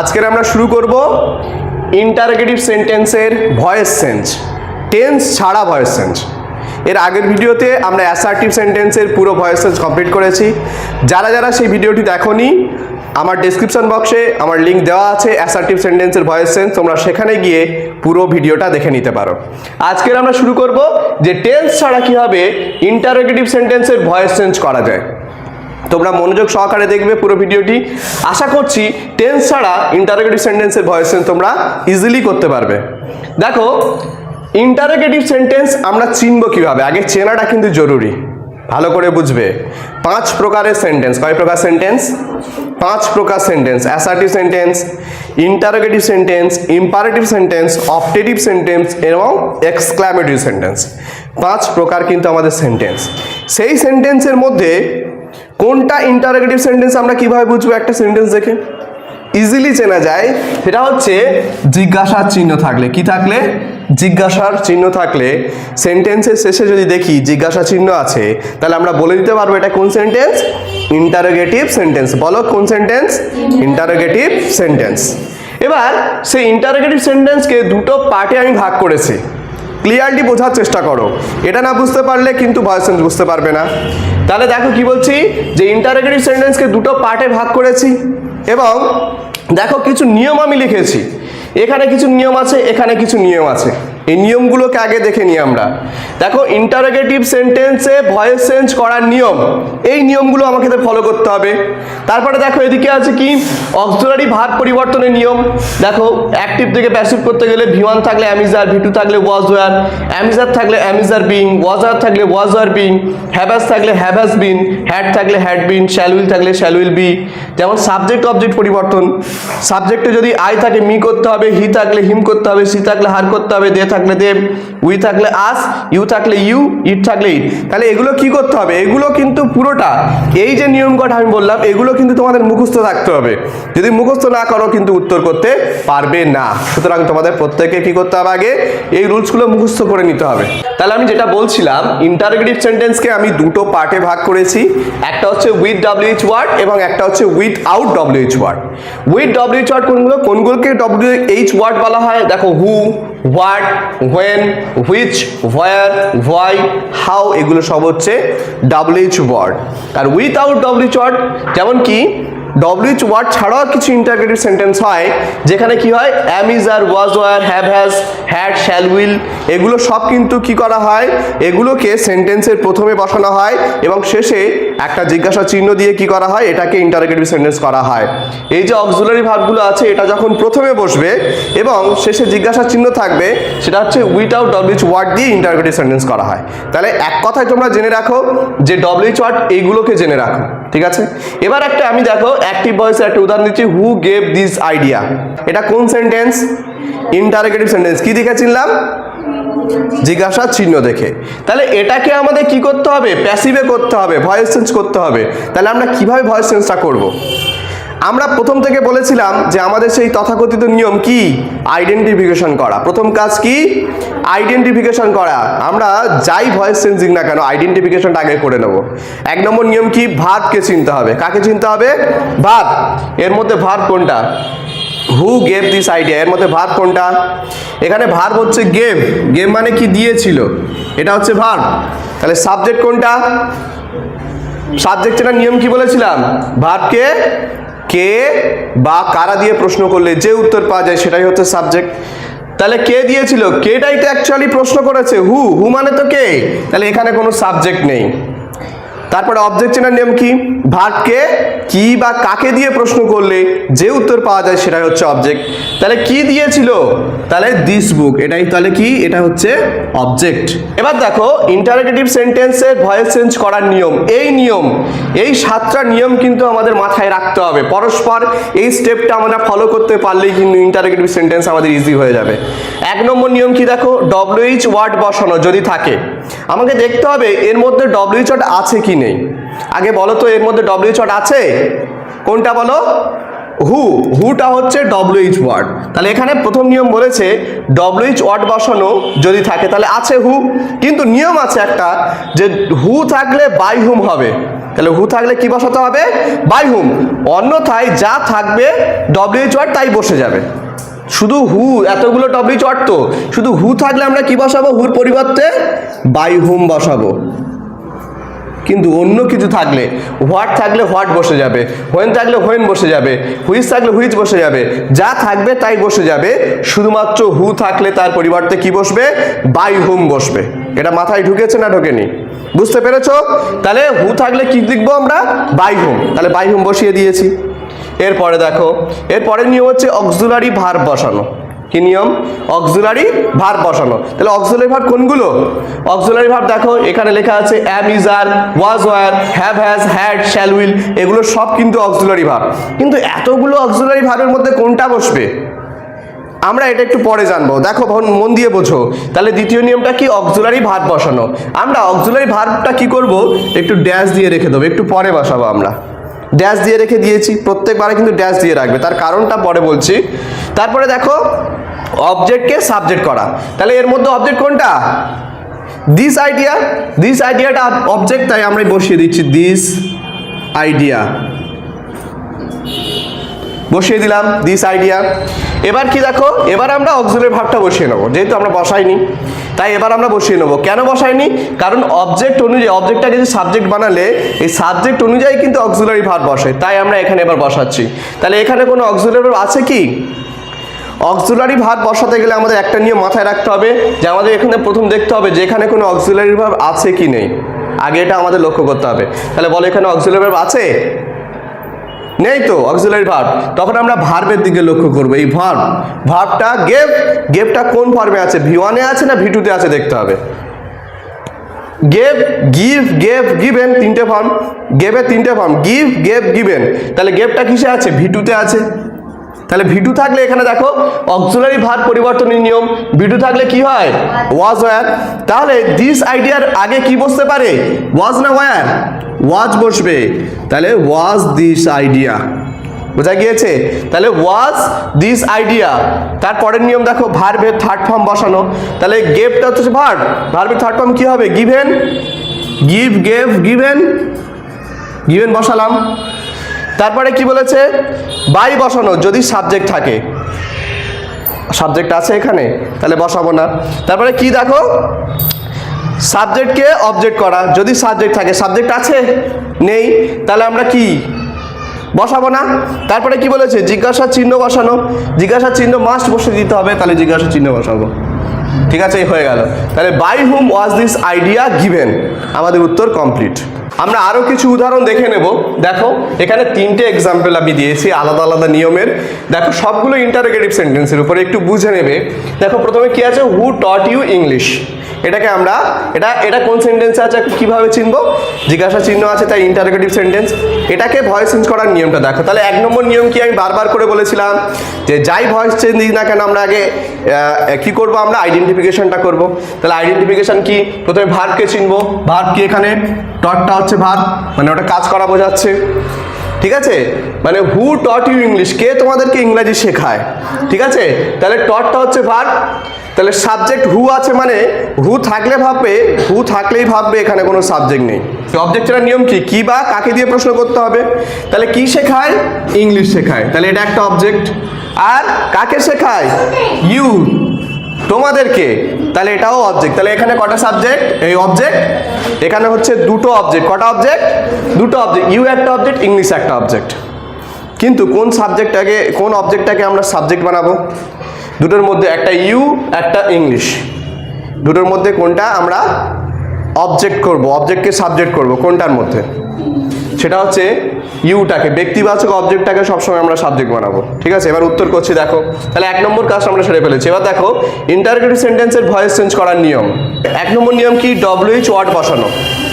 আজকের আমরা শুরু করব ইন্টারগেটিভ সেন্টেন্সের ভয়েস সেন্স টেন্স ছাড়া ভয়েস সেন্স এর আগের ভিডিওতে আমরা অ্যাসার্টিভ সেন্টেন্সের পুরো ভয়েস সেন্স কমপ্লিট করেছি। যারা যারা সেই ভিডিওটি দেখোনি, আমার ডেসক্রিপশন বক্সে আমার লিঙ্ক দেওয়া আছে অ্যাসার্টিভ সেন্টেন্সের ভয়েস সেন্স তোমরা সেখানে গিয়ে পুরো ভিডিওটা দেখে নিতে পারো। আজকের আমরা শুরু করব যে টেন্স ছাড়া কীভাবে ইন্টারোগেটিভ সেন্টেন্সের ভয়েস চেঞ্জ করা যায়। তোমরা মনোযোগ সহকারে দেখবে পুরো ভিডিওটি। আশা করছি টেন্স ছাড়া ইন্টারোগেটিভ সেন্টেন্সের ভয়েস তোমরা ইজিলি করতে পারবে। দেখো ইন্টারোগেটিভ সেন্টেন্স আমরা চিনব কীভাবে? আগে চেনাটা কিন্তু জরুরি। ভালো করে বুঝবে। পাঁচ প্রকারের সেন্টেন্স কয় প্রকার সেন্টেন্স পাঁচ প্রকার sentence assertive sentence interrogative sentence imperative sentence optative sentence এবং এক্সক্লামেটিভ সেন্টেন্স পাঁচ প্রকার কিন্তু আমাদের সেন্টেন্স সেই সেন্টেন্সের মধ্যে কোনটা ইন্টারোগেটিভ সেন্টেন্স আমরা কীভাবে বুঝব একটা সেন্টেন্স দেখে? ইজিলি চেনা যায়, সেটা হচ্ছে জিজ্ঞাসার চিহ্ন থাকলে। কি থাকলে? জিজ্ঞাসার চিহ্ন থাকলে। সেন্টেন্সের শেষে যদি দেখি জিজ্ঞাসা চিহ্ন আছে, তাহলে আমরা বলে দিতে পারব এটা কোন সেন্টেন্স ইন্টারোগেটিভ সেন্টেন্স বলো কোন সেন্টেন্স ইন্টারোগেটিভ সেন্টেন্স এবার সেই ইন্টারোগেটিভ সেন্টেন্সকে দুটো পার্টে আমি ভাগ করেছি। ক্লিয়ারলি বোঝার চেষ্টা করো। এটা না বুঝতে পারলে কিন্তু ভয়েস সেন্স বুঝতে পারবে না। তাহলে দেখো কি বলছি, যে ইন্টারোগেটিভ সেন্টেন্সকে দুটো পার্টে ভাগ করেছি এবং দেখো কিছু নিয়ম আমি লিখেছি। এখানে কিছু নিয়ম আছে, এখানে কিছু নিয়ম আছে। এই নিয়মগুলোকে আগে দেখে নিই আমরা। দেখো ইন্টারোগেটিভ সেন্টেন্সে ভয়েস চেঞ্জ করার নিয়ম, এই নিয়মগুলো আমাকে ফলো করতে হবে। তারপরে দেখো, এদিকে আছে কি? অক্সিলারি ভাগ পরিবর্তনের নিয়ম। দেখো অ্যাক্টিভ থেকে প্যাসিভ করতে গেলে ভি ওয়ান থাকলে am is are V two থাকলে was were am is are থাকলে am is are being was were থাকলে was were being have has থাকলে হ্যাভাস বিন হ্যাড থাকলে হ্যাড বিন শ্যাল উইল থাকলে shall will be যেমন subject object পরিবর্তন। সাবজেক্টে যদি আই থাকে মি করতে হবে হি থাকলে হিম করতে হবে সি থাকলে হার করতে হবে দে থাকলে দেব উই থাকলে আস ইউ থাকলে ইউ ইট থাকলে ইট তাহলে এগুলো কি করতে হবে? এগুলো কিন্তু পুরোটা, এই যে নিয়ম কটা আমি বললাম, এগুলো কিন্তু তোমাদের মুখস্থ থাকতে হবে। যদি মুখস্থ না করো কিন্তু উত্তর করতে পারবে না। সুতরাং তোমাদের প্রত্যেকে কি করতে হবে আগে? এই রুলসগুলো মুখস্থ করে নিতে হবে। তাহলে আমি যেটা বলছিলাম ইন্টারোগেটিভ সেন্টেন্সকে আমি দুটো পার্টে ভাগ করেছি। একটা হচ্ছে উইথ ডাব্লিউএইচ ওয়ার্ড এবং একটা হচ্ছে without W H word with W H word কোনগুলো? কোনগুলোকে ডাব্লিউএইচ ওয়ার্ড বলা হয়? দেখো who what when which where why how এগুলো সব হচ্ছে ডাব্লিউএইচ ওয়ার্ড আর উইথআউট ডাব্লিউএইচ ওয়ার্ড যেমন কি ডব্লিউএইচ ওয়ার্ড ছাড়াও কিছু ইন্টারগ্রেটিভ সেন্টেন্স হয়, যেখানে কি হয় am is are was were have has had shall will এগুলো সব কিন্তু কি করা হয়? এগুলোকে সেন্টেন্সের প্রথমে বসানো হয় এবং শেষে একটা জিজ্ঞাসা চিহ্ন দিয়ে কি করা হয়? এটাকে ইন্টারগ্রেটিভ সেন্টেন্স করা হয়। এই যে অক্সিলারি ভাবগুলো আছে, এটা যখন প্রথমে বসবে এবং শেষে জিজ্ঞাসা চিহ্ন থাকবে, সেটা হচ্ছে উইথআউট ডব্লিউএইচ ওয়ার্ড দিয়ে ইন্টারগ্রেটিভ সেন্টেন্স করা হয়। তাহলে এক কথায় তোমরা জেনে রাখো যে ডব্লিউএইচ ওয়ার্ড এইগুলোকে জেনে রাখো, ঠিক আছে? এবার একটা আমি দেখো অ্যাক্টিভ ভয়েসের একটা উদাহরণ দিচ্ছি হু গেভ দিস আইডিয়া এটা কোন সেন্টেন্স ইন্টারোগেটিভ সেন্টেন্স কি দেখে চিনলাম? জিজ্ঞাসা চিহ্ন দেখে। তাহলে এটাকে আমাদের কি করতে হবে? প্যাসিভে করতে হবে ভয়েস চেঞ্জ করতে হবে। তাহলে আমরা কীভাবে ভয়েস চেঞ্জটা করব? আমরা প্রথম থেকে বলেছিলাম যে আমাদের সেই তথাকথিত নিয়ম কি? আইডেন্টিফিকেশন করা। প্রথম কাজ কি? আইডেন্টিফিকেশন করা। আমরা যাই ভয়েস চেঞ্জিং না কেন আইডেন্টিফিকেশনটা আগে করে নেব। এক নম্বর নিয়ম কি? ভাতকে চিনতে হবে। কাকে চিনতে হবে? ভাত। এর মধ্যে ভাত কোনটা? হু গেভ দিস আইডিয়া এর মধ্যে ভার্ব কোনটা? এখানে ভার্ব হচ্ছে গেভ গেম মানে কি দিয়েছিল? এটা হচ্ছে ভার্ব তাহলে সাবজেক্ট কোনটা? সাবজেক্টের নিয়ম কি বলেছিলাম? ভার্বকে কে বা কারা দিয়ে প্রশ্ন করলে যে উত্তর পাওয়া যায় সেটাই হচ্ছে সাবজেক্ট তাহলে কে দিয়েছিল? কেটাই তো অ্যাকচুয়ালি প্রশ্ন করেছে। হু হু মানে তো কে? তাহলে এখানে কোনো সাবজেক্ট নেই। তারপরে অবজেক্ট চেনার নিয়ম কি? ভাগকে কি বা কাকে দিয়ে প্রশ্ন করলে যে উত্তর পাওয়া যায় সেটাই হচ্ছে অবজেক্ট তাহলে কি দিয়েছিল? তাহলে দিস বুক এটাই তাহলে কি? এটা হচ্ছে অবজেক্ট এবার দেখো ইন্টারোগেটিভ সেন্টেন্সের ভয়েস চেঞ্জ করার নিয়ম। এই নিয়ম, এই সাতটা নিয়ম কিন্তু আমাদের মাথায় রাখতে হবে। পরস্পর এই স্টেপটা আমরা ফলো করতে পারলেই কিন্তু ইন্টারোগেটিভ সেন্টেন্স আমাদের ইজি হয়ে যাবে। এক নম্বর নিয়ম কি দেখো? ডব্লিউএইচ ওয়ার্ড বসানো যদি থাকে। আমাকে দেখতে হবে এর মধ্যে ডব্লিউএইচ ওয়ার্ড আছে কি নেই। আগে বলো তো এর মধ্যে ডব্লিউএইচ ওয়ার্ড আছে? কোনটা বলো? হু। হুটা হচ্ছে ডব্লিউএইচ ওয়ার্ড তাহলে এখানে প্রথম নিয়ম বলেছে ডব্লিউএইচ ওয়ার্ড বসানো যদি থাকে তাহলে আছে হু। কিন্তু নিয়ম আছে একটা যে হু থাকলে বাই হুম হবে। তাহলে হু থাকলে কি বসাতে হবে? By whom. অন্যথায় যা থাকবে ডব্লিউএইচ ওয়ার্ড তাই বসে যাবে। শুধু হু, এতগুলো ডব্লিউএইচ ওয়ার্ড তো। শুধু হু থাকলে আমরা কি বসাবো? হুর পরিবর্তে বাই হুম বসাবো। কিন্তু অন্য কিছু থাকলে হোয়াট থাকলে হোয়াট বসে যাবে হোয়েন থাকলে হোয়েন বসে যাবে হুইচ থাকলে হুইচ বসে যাবে, যা থাকবে তাই বসে যাবে, শুধুমাত্র হু থাকলে তার পরিবর্তে কি বসবে? বাই হুম বসবে। এটা মাথায় ঢুকেছে না ঢোকেনি? বুঝতে পেরেছ? তাহলে হু থাকলে কি লিখব আমরা? বাই হুম তাহলে বাই হুম বসিয়ে দিয়েছি। এরপরে দেখো এরপরে নিয়ম হচ্ছে অক্সুলারি ভার বসানো। কি নিয়ম অক্সিলারি ভার বসানো। তাহলে অক্সিলারি ভার কোনগুলো? অক্সিলারি ভার দেখো, এখানে লেখা আছে am is are was were have has had shall will এগুলো সব কিন্তু অক্সিলারি ভার কিন্তু এতগুলো অক্সিলারি ভাবের মধ্যে কোনটা বসবে? আমরা এটা একটু পরে জানব। দেখো মন দিয়ে বোঝো। তাহলে দ্বিতীয় নিয়মটা কি? অক্সিলারি ভার বসানো। আমরা অক্সিলারি ভার্বটা কি করব? একটু ড্যাশ দিয়ে রেখে দেবো। একটু পরে বসাবো আমরা। ড্যাশ দিয়ে রেখে দিয়েছি, প্রত্যেকবারে কিন্তু ড্যাশ দিয়ে রাখবে। তার কারণটা পরে বলছি। তারপরে দেখো অবজেক্টকে সাবজেক্ট করা। তাহলে এর মধ্যে অবজেক্ট কোনটা? দিস আইডিয়া দিস আইডিয়াটা অবজেক্ট তাই আমরা বসিয়ে দিচ্ছি দিস আইডিয়া বসিয়ে দিলাম দিস আইডিয়া এবার কি দেখো? এবার আমরা অক্সিলের ভাবটা বসিয়ে নেব। যেহেতু আমরা বসাইনি, তাই এবার আমরা বসিয়ে নেব। কেন বসাইনি? কারণ অবজেক্ট অনুযায়ী অবজেক্টটাকে যে সাবজেক্ট বানালে, এই সাবজেক্ট অনুযায়ী কিন্তু অক্সিলারি ভাব বসে। তাই আমরা এখানে এবার বসাচ্ছি। তাহলে এখানে কোনো অক্সিলারি আছে কি? অক্সিলারি ভাব বসাতে গেলে আমাদের একটা নিয়ম মাথায় রাখতে হবে, যে আমাদের এখানে প্রথম দেখতে হবে যে এখানে কোনো অক্সিলারি ভাব আছে কি নেই। আগে এটা আমাদের লক্ষ্য করতে হবে। তাহলে বলো এখানে অক্সিলারি ভাব আছে? নেই তো অক্সিলারি ভার্ব তখন আমরা ভার্বের দিকে লক্ষ্য করব। এই ভার্ব ভার্বটা গেভ গেভটা কোন ফর্মে আছে? ভি ওয়ানে আছে না ভি টুতে আছে? দেখতে হবে। গেভ গিভ গেভ গিভেন তিনটে ফর্ম গেভের তিনটে ফর্ম গিভ গেভ গিভেন তাহলে গেভটা কিসে আছে? ভি টুতে আছে। তাহলে ভিটু থাকলে এখানে দেখো অক্সিলারি ভার পরিবর্তনের নিয়ম। ভিটু থাকলে কি হয়? ওয়াজ ওয়ার তাহলে দিস আইডিয়ার আগে কি বসতে পারে? ওয়াজ না ওয়ার ওয়াজ বসবে। তাহলে ওয়াজ দিস আইডিয়া। বোঝা গিয়েছে? তাহলে ওয়াজ দিস আইডিয়া। তারপরের নিয়ম দেখো ভার্বের থার্ড ফর্ম বসানো। তাহলে গেভটা হচ্ছে ভার্ব ভার্বের থার্ড ফর্ম কি হবে? Given. Give, gave, given. Given বসালাম। তারপরে কি বলেছে? বাই বসানো, যদি সাবজেক্ট থাকে। সাবজেক্ট আছে এখানে, তাহলে বসাবো না। তারপরে কি দেখো? সাবজেক্টকে অবজেক্ট করা। যদি সাবজেক্ট থাকে সাবজেক্ট আছে? নেই। তাহলে আমরা কি? বসাবো না? তারপরে কি বলেছে? জিজ্ঞাসা চিহ্ন বসানো। জিজ্ঞাসা চিহ্ন মাস্ট বসে দিতে হবে, তাহলে জিজ্ঞাসা চিহ্ন বসাবো। ঠিক আছে হয়ে গেল। তাহলে by whom was this idea given আমাদের উত্তর কমপ্লিট আমরা আরও কিছু উদাহরণ দেখে নেব। দেখো, এখানে তিনটে এক্সাম্পল আমি দিয়েছি, আলাদা আলাদা নিয়মের। দেখো, সবগুলো ইন্টারোগেটিভ সেন্টেন্সের উপরে একটু বুঝে নেবে। দেখো, প্রথমে কি আছে? হু টট ইউ ইংলিশ এটাকে আমরা, এটা এটা কোন সেন্টেন্স আছে কীভাবে চিনবো? জিজ্ঞাসা চিহ্ন আছে, তাই ইন্টারোগেটিভ সেন্টেন্স এটাকে ভয়েস চেঞ্জ করার নিয়মটা দেখো। তাহলে এক নম্বর নিয়ম কি আমি বারবার করে বলেছিলাম, যে যাই ভয়েস চেঞ্জ দিই না কেন, আমরা আগে কি করব আমরা? আইডেন্টিফিকেশনটা করব। তাহলে আইডেন্টিফিকেশন কি? প্রথমে ভার্বকে চিনবো। ভার্ব কি এখানে? টটটা হচ্ছে ভার্ব মানে ওটা কাজ করা বোঝাচ্ছে। ঠিক আছে? মানে হু টট ইউ ইংলিশ কে তোমাদেরকে ইংরাজি শেখায়? ঠিক আছে? তাহলে টটটা হচ্ছে ভার্ব তাহলে সাবজেক্ট হু আছে মানে হু থাকলে ভাববে হু থাকলেই ভাববে এখানে কোনো সাবজেক্ট নেই। অবজেক্টের নিয়ম কি? কি বা কাকে দিয়ে প্রশ্ন করতে হবে? তাহলে কি শেখায়? ইংলিশ শেখায়। তাহলে এটা একটা অবজেক্ট আর কাকে শেখায়? ইউ তোমাদেরকে। তাহলে এটাও অবজেক্ট তাহলে এখানে কটা সাবজেক্ট এই অবজেক্ট এখানে হচ্ছে দুটো অবজেক্ট কটা অবজেক্ট দুটো অবজেক্ট ইউ একটা অবজেক্ট ইংলিশ একটা অবজেক্ট কিন্তু কোন সাবজেক্টটাকে কোন অবজেক্টটাকে আমরা সাবজেক্ট বানাবো? দুটোর মধ্যে একটা ইউ, একটা ইংলিশ। দুটোর মধ্যে কোনটা আমরা অবজেক্ট করব অবজেক্টকে সাবজেক্ট করব, কোনটার মধ্যে? সেটা হচ্ছে ইউটাকে, ব্যক্তিবাচক অবজেক্টটাকে সবসময় আমরা সাবজেক্ট বানাবো। ঠিক আছে? এবার উত্তর করছি, দেখো। তাহলে এক নম্বর কাজ আমরা সেরে ফেলেছি। এবার দেখো ইন্টারগ্রেটিভ সেন্টেন্সের ভয়েস চেঞ্জ করার নিয়ম। এক নম্বর নিয়ম কি? ডব্লিউএইচ ওয়ার্ড বসানো,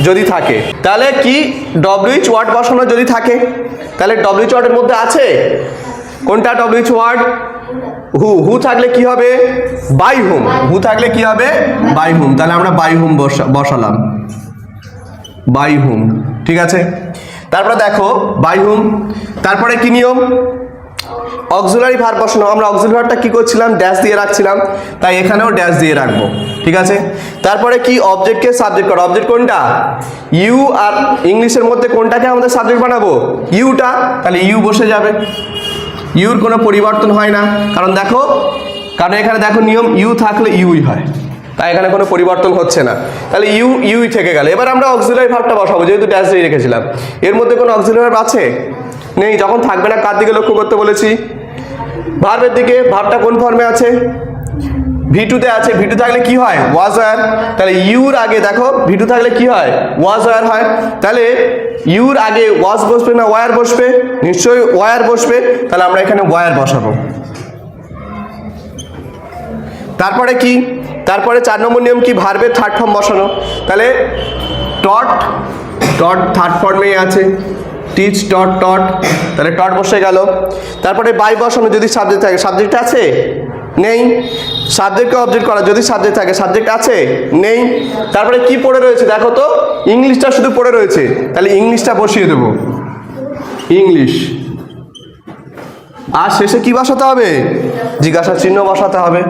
যদি থাকে। তাহলে কি ডব্লিউএইচ ওয়ার্ড বসানো যদি থাকে? তাহলে ডব্লিউএইচ ওয়ার্ডের মধ্যে আছে? কোনটা ডব্লিউএইচ ওয়ার্ড হু হু থাকলে কি হবে? বাই হুম হু থাকলে কি হবে? বাই হুম তাহলে আমরা বাই হুম বসালাম। বাই হুম ঠিক আছে? তারপরে দেখো বাই হুম তারপরে কি নিয়ম? অক্সিলারি ভার বসানো। আমরা অক্সিলারি ভারটা কি করছিলাম? ড্যাশ দিয়ে রাখছিলাম। তাই এখানেও ড্যাশ দিয়ে রাখব। ঠিক আছে? তারপরে কি? অবজেক্টকে সাবজেক্ট করা। অবজেক্ট কোনটা? ইউ আর ইংলিশের মধ্যে কোনটাকে আমাদের সাবজেক্ট বানাবো? ইউটা তাহলে ইউ বসে যাবে। ইউর কোনো পরিবর্তন হয় না। কারণ দেখো, কারণ এখানে দেখো নিয়ম ইউ থাকলে ইউই হয়। তাই এখানে কোনো পরিবর্তন হচ্ছে না। তাহলে ইউ, ইউই থেকে গেল। এবার আমরা অক্সিলারি ভাবটা বসাবো, যেহেতু ড্যাশ দিয়ে রেখেছিলাম। এর মধ্যে কোনো অক্সিলারি ভাব আছে? নেই, যখন থাকবে না, কার দিকে লক্ষ্য করতে বলেছি? ভার্বের দিকে ভাবটা কোন ফর্মে আছে? ভিটুতে আছে ভিটু থাকলে কি হয়? ওয়াজ ওয়ার তাহলে ইউর আগে দেখো ভিটু থাকলে কি হয়? ওয়াজ ওয়ার হয়। তাহলে ইউর আগে ওয়াজ বসবে না ওয়ার বসবে? নিশ্চয়ই ওয়ার বসবে। তাহলে আমরা এখানে ওয়ার বসাবো। তারপরে কি? তারপরে চার নম্বর নিয়ম কি? ভার্বের থার্ড ফর্ম বসানো। তাহলে টট টট থার্ড ফর্মেই আছে। টিচ টট টট তাহলে টট বসে গেল। তারপরে বাই বসানো যদি সাবজেক্ট থাকে সাবজেক্ট আছে? নেই। সাবজেক্টকে অবজেক্ট করা, যদি সাবজেক্ট থাকে সাবজেক্ট আছে? নেই। তারপরে কি পড়ে রয়েছে? দেখো তো, ইংলিশটা শুধু পড়ে রয়েছে। তাহলে ইংলিশটা বসিয়ে দেবো। ইংলিশ। আর শেষে কি বসাতে হবে? জিজ্ঞাসা চিহ্ন বসাতে হবে।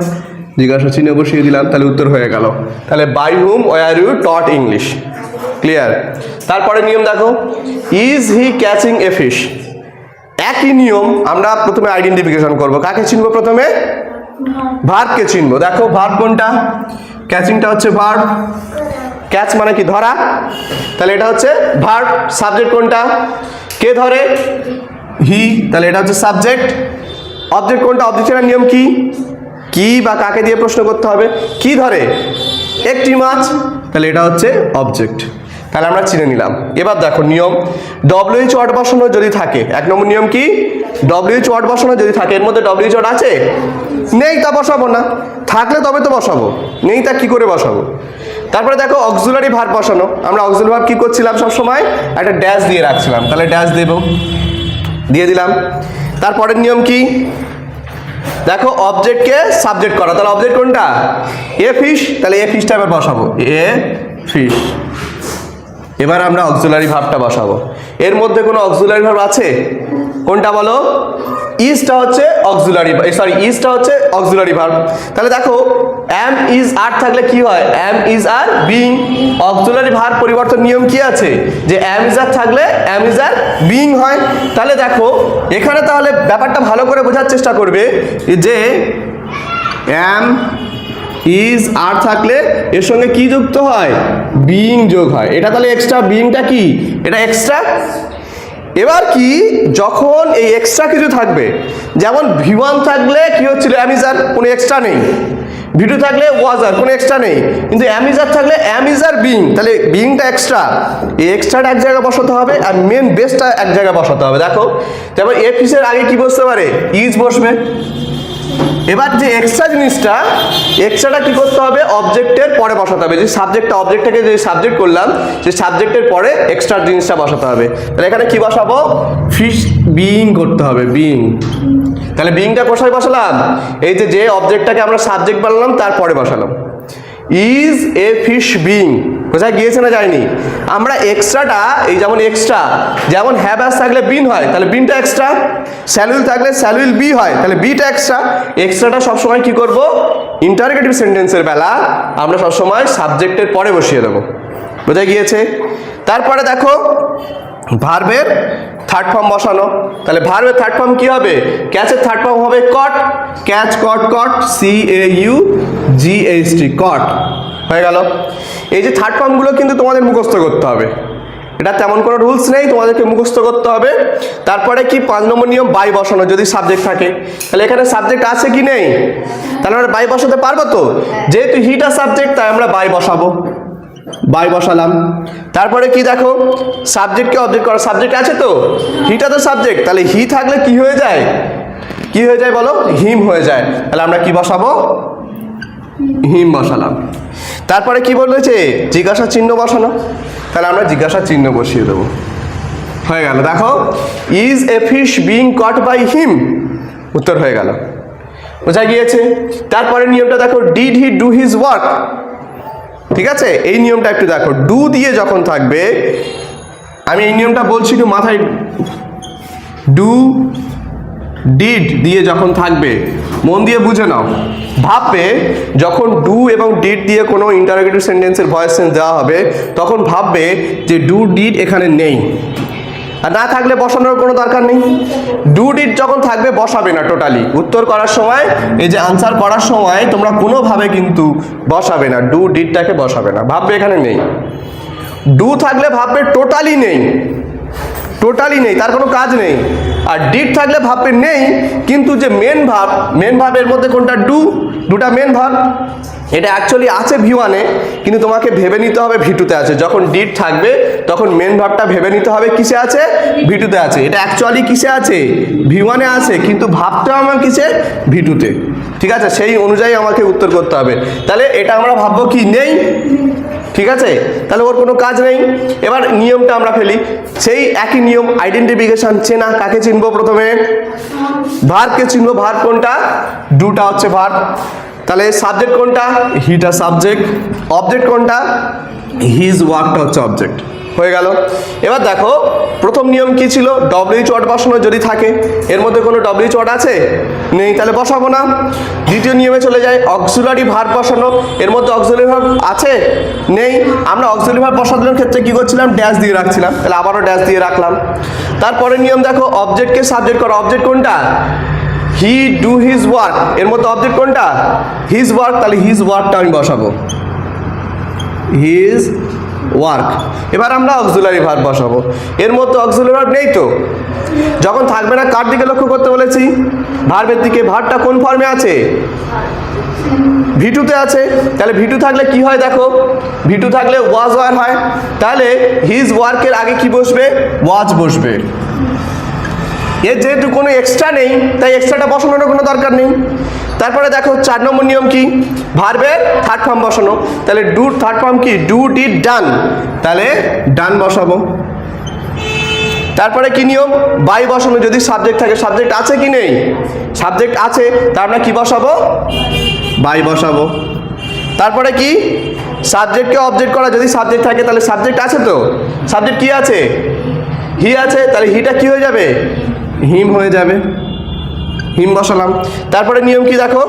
জিজ্ঞাসা চিহ্ন বসিয়ে দিলাম, তাহলে উত্তর হয়ে গেল। তাহলে by whom were you taught English clear তারপরে নিয়ম দেখো। Is he catching a fish একই নিয়ম আমরা প্রথমে আইডেন্টিফিকেশন করব। কাকে চিনব প্রথমে? ভার্বকে চিনবো। দেখো ভার্ব কোনটা? ক্যাচিংটা হচ্ছে ভার্ব ক্যাচ মানে কি? ধরা। তাহলে এটা হচ্ছে ভার্ব সাবজেক্ট কোনটা? কে ধরে? হি। তাহলে এটা হচ্ছে সাবজেক্ট। অবজেক্ট কোনটা? অবজেক্টের নিয়ম কি? কি বা কাকে দিয়ে প্রশ্ন করতে হবে? কি ধরে? একটি মাছ। তাহলে এটা হচ্ছে অবজেক্ট। তাহলে আমরা চিনে নিলাম। এবার দেখো নিয়ম। ডব্লিউএইচ ওয়ার্ড বসানো যদি থাকে, এক নম্বর নিয়ম কি? ডব্লিউএইচ ওয়ার্ড বসানো যদি থাকে, এর মধ্যে ডব্লিউএইচ ওয়ার্ড আছে? নেই, তা বসাবো না। থাকলে তবে তো বসাবো। নেই, তা কি করে বসাবো? তারপরে দেখো অক্সুলারি ভার বসানো। আমরা অক্সুলারি ভাব কি করছিলাম সব সময় একটা ড্যাশ দিয়ে রাখছিলাম। তাহলে ড্যাশ দেবো। দিয়ে দিলাম। তারপরের নিয়ম কি? দেখো অবজেক্টকে সাবজেক্ট করা। তাহলে অবজেক্ট কোনটা? এ ফিশ তাহলে এ ফিশটা এবার বসাবো। এ ফিশ এবার আমরা অক্সিলারি ভাবটা বসাবো। এর মধ্যে কোনো অক্সিলারি ভাব আছে? কোনটা বলো? ইজটা হচ্ছে অক্সিলারি সরি ইজটা হচ্ছে অক্সিলারি ভার্ব তাহলে দেখো এম ইজ আর থাকলে কি হয়? Am is are being auxiliary verb পরিবর্তন নিয়ম কি আছে? যে এম ইজ আর থাকলে এম ইজ আর বিং হয়। তাহলে দেখো, এখানে তাহলে ব্যাপারটা ভালো করে বোঝার চেষ্টা করবে যে এম ইজ আর থাকলে এর সঙ্গে কি যুক্ত হয়? বিং যোগ হয়। এটা তাহলে এক্সট্রা বিংটা কি? এটা এক্সট্রা এবার কি? যখন এই এক্সট্রা কিছু থাকবে, যেমন ভি ওয়ান থাকলে কি হচ্ছিল? অ্যামিজার কোনো এক্সট্রা নেই। ভিডিও থাকলে ওয়াজার কোনো এক্সট্রা নেই। কিন্তু অ্যামিজার থাকলে অ্যামিজার বিং তাহলে বিংটা এক্সট্রা এই এক্সট্রাটা এক জায়গায় বসাতে হবে আর মেন বেসটা এক জায়গায় বসাতে হবে। দেখো যেমন এ পিসের আগে কি বসতে পারে? ইজ বসবে। এবার যে এক্সট্রা জিনিসটা এক্সট্রাটা কি করতে হবে? অবজেক্টের পরে বসাতে হবে। যে সাবজেক্টটা অবজেক্টটাকে যে সাবজেক্ট করলাম সেই সাবজেক্টের পরে এক্সট্রা জিনিসটা বসাতে হবে। তাহলে এখানে কি বসাবো? ফিশ বিইং করতে হবে বিইং তাহলে বিইংটা কোথায় বসালাম? এই যে যে অবজেক্টটাকে আমরা সাবজেক্ট বানালাম তারপরে বসালাম। ইজ এ ফিশ বিং কোথায় গিয়েছে না যায়নি? আমরা এক্সট্রাটা এই যেমন এক্সট্রা যেমন হ্যাভ থাকলে বিন হয়, তাহলে বিনটা এক্সট্রা স্যালুইল থাকলে স্যালুইল বি হয়, তাহলে বিটা এক্সট্রা এক্সট্রাটা সবসময় কি করব? ইন্টারগেটিভ সেন্টেন্সের বেলা আমরা সবসময় সাবজেক্টের পরে বসিয়ে দেবো। বোঝা গিয়েছে? তারপরে দেখো ভার্বের থার্ড ফর্ম বসানো। তাহলে ভার্বের থার্ড ফর্ম কি হবে? ক্যাচের থার্ড ফর্ম হবে caught catch caught caught C A U G H T caught হয়ে গেল। এই যে থার্ড ফর্মগুলো কিন্তু তোমাদের মুখস্থ করতে হবে। এটা তেমন কোনো রুলস নেই, তোমাদেরকে মুখস্থ করতে হবে। তারপরে কি পাঁচ নম্বর নিয়ম? বাই বসানো, যদি সাবজেক্ট থাকে। তাহলে এখানে সাবজেক্ট আছে কি নেই? তাহলে আমরা বাই বসাতে পারব তো? যেহেতু হিটা সাবজেক্ট তাই আমরা বাই বসাবো। বাই বসালাম। তারপরে কি দেখো? সাবজেক্টকে অবজেক্ট করা। সাবজেক্ট আছে তো? হিটা তো সাবজেক্ট তাহলে হি থাকলে কি হয়ে যায়? কি হয়ে যায় বলো? হিম হয়ে যায়। তাহলে আমরা কি বসাবো? হিম বসালাম। তারপরে কি বলেছে জিজ্ঞাসা চিহ্ন বসানো। তাহলে আমরা জিজ্ঞাসা চিহ্ন বসিয়ে দেবো। হয়ে গেল। দেখো is a fish being caught by him উত্তর হয়ে গেল। বোঝা গিয়েছে? তারপরে নিয়মটা দেখো did he do his work ঠিক আছে? এই নিয়মটা একটু দেখো। ডু দিয়ে যখন থাকবে, আমি এই নিয়মটা বলছি একটু মাথায় ডু ডিড দিয়ে যখন থাকবে, মন দিয়ে বুঝে নাও। ভাববে, যখন ডু এবং ডিড দিয়ে কোনো ইন্টারোগেটিভ সেন্টেন্সের ভয়েস সেন্স দেওয়া হবে, তখন ভাববে যে ডু ডিড এখানে নেই। আর না থাকলে বসানোর কোনো দরকার নেই। ডু ডিড যখন থাকবে, বসাবে না টোটালি উত্তর করার সময়, এই যে আনসার করার সময়, তোমরা কোনোভাবে কিন্তু বসাবে না। ডু ডিডটাকে বসাবে না। ভাববে এখানে নেই। ডু থাকলে ভাববে টোটালি নেই। টোটালি নেই, তার কোনো কাজ নেই। আর ডিড থাকলে ভাববে নেই, কিন্তু যে মেন ভাব মেন ভাবের মধ্যে কোনটা ডু দুটা মেন ভাব, এটা অ্যাকচুয়ালি আছে ভি ওয়ানে কিন্তু তোমাকে ভেবে নিতে হবে ভিটুতে আছে। যখন ডিড থাকবে, তখন মেন ভাবটা ভেবে নিতে হবে কিসে আছে? ভিটুতে আছে। এটা অ্যাকচুয়ালি কিসে আছে? ভি ওয়ানে আছে, কিন্তু ভাবতে আমার কিসে? ভিটুতে ঠিক আছে? সেই অনুযায়ী আমাকে উত্তর করতে হবে। তাহলে এটা আমরা ভাববো কি? নেই। ঠিক আছে? তাহলে ওর কোনো কাজ নেই। এবার নিয়মটা আমরা ফেলি। সেই একই নিয়ম আইডেন্টিফিকেশন চেনা কাকে চিনব প্রথমে? ভারকে চিনব। ভার কোনটা? ডুটা হচ্ছে ভার তাহলে সাবজেক্ট কোনটা? হিটা সাবজেক্ট অবজেক্ট কোনটা? হিজ ওয়ার্কটা হচ্ছে অবজেক্ট হয়ে গেল। এবার দেখো, প্রথম নিয়ম কি ছিল? ডব্লিউ চট বসানো যদি থাকে, এর মধ্যে কোনো ডব্লিউ চট আছে? নেই, তাহলে বসাবো না। দ্বিতীয় নিয়মে চলে যায় অক্সুলারি ভার বসানো। এর মধ্যে অক্সিলারি ভার আছে? নেই। আমরা অক্সিলারি ভার বসানোর ক্ষেত্রে কি করছিলাম? ড্যাশ দিয়ে রাখছিলাম। তাহলে আবারও ড্যাশ দিয়ে রাখলাম। তারপরে নিয়ম দেখো অবজেক্টকে সাবজেক্ট করো। অবজেক্ট কোনটা? হি ডু হিজ ওয়ার্ক এর মধ্যে অবজেক্ট কোনটা? হিজ ওয়ার্ক তাহলে হিজ ওয়ার্কটা আমি বসাবো। His work. এবার আমরা অক্সুলারি ভার্ব বসাবো। এর মধ্যে অক্সুলারি ভার্ব নেই তো? যখন থাকবে না, কার দিকে লক্ষ্য করতে বলেছি? ভার্বের দিকে। ভার্বটা কোন ফর্মে আছে? ভিটুতে আছে। তাহলে ভিটু থাকলে কি হয় দেখো? ভিটু থাকলে ওয়াজ ওয়ার হয়। তাহলে হিজ ওয়ার্কের আগে কি বসবে? ওয়াজ বসবে। এর যেহেতু কোনো এক্সট্রা নেই, তাই এক্সট্রাটা বসানোর কোনো দরকার নেই। তারপরে দেখো চার নম্বর নিয়ম কি? ভার্বের থার্ড ফর্ম বসানো। তাহলে ডু থার্ড ফর্ম কি? ডু ডিড ডান তাহলে ডান বসাবো। তারপরে কি নিয়ম? বাই বসানো। যদি সাবজেক্ট থাকে সাবজেক্ট আছে কি নেই? সাবজেক্ট আছে, তার আমরা কি বসাবো? বাই বসাবো। তারপরে কি? সাবজেক্টকে অবজেক্ট করা। যদি সাবজেক্ট থাকে, তাহলে সাবজেক্ট আছে তো? সাবজেক্ট কি আছে? হি আছে। তাহলে হিটা কি হয়ে যাবে? হিম হয়ে যাবে। হিম বসালাম। তারপরে নিয়ম কি দেখো?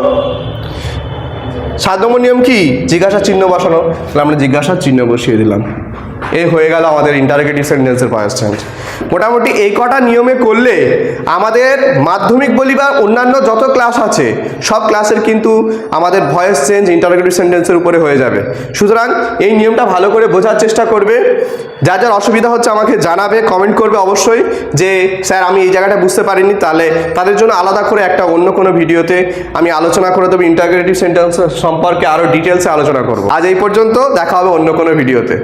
সাত নম্বর নিয়ম কি? জিজ্ঞাসা চিহ্ন বসানো। তাহলে আমরা জিজ্ঞাসা চিহ্ন বসিয়ে দিলাম। এই হয়ে গেল আমাদের ইন্টারগেটিভ সেন্টেন্সের ভয়েস চেঞ্জ মোটামুটি এই কটা নিয়মে করলে আমাদের মাধ্যমিক বলি বা অন্যান্য যত ক্লাস আছে, সব ক্লাসের কিন্তু আমাদের ভয়েস চেঞ্জ ইন্টারগেটিভ সেন্টেন্সের উপরে হয়ে যাবে। সুতরাং এই নিয়মটা ভালো করে বোঝার চেষ্টা করবে। যা যার অসুবিধা হচ্ছে আমাকে জানাবে কমেন্ট করবে অবশ্যই যে, স্যার, আমি এই জায়গাটা বুঝতে পারিনি, তাহলে তাদের জন্য আলাদা করে একটা অন্য কোনো ভিডিওতে আমি আলোচনা করে দেবো ইন্টারগ্রেটিভ সেন্টেন্স সম্পর্কে আরও ডিটেলসে আলোচনা করব। আজ এই পর্যন্ত দেখা হবে অন্য কোনো ভিডিওতে।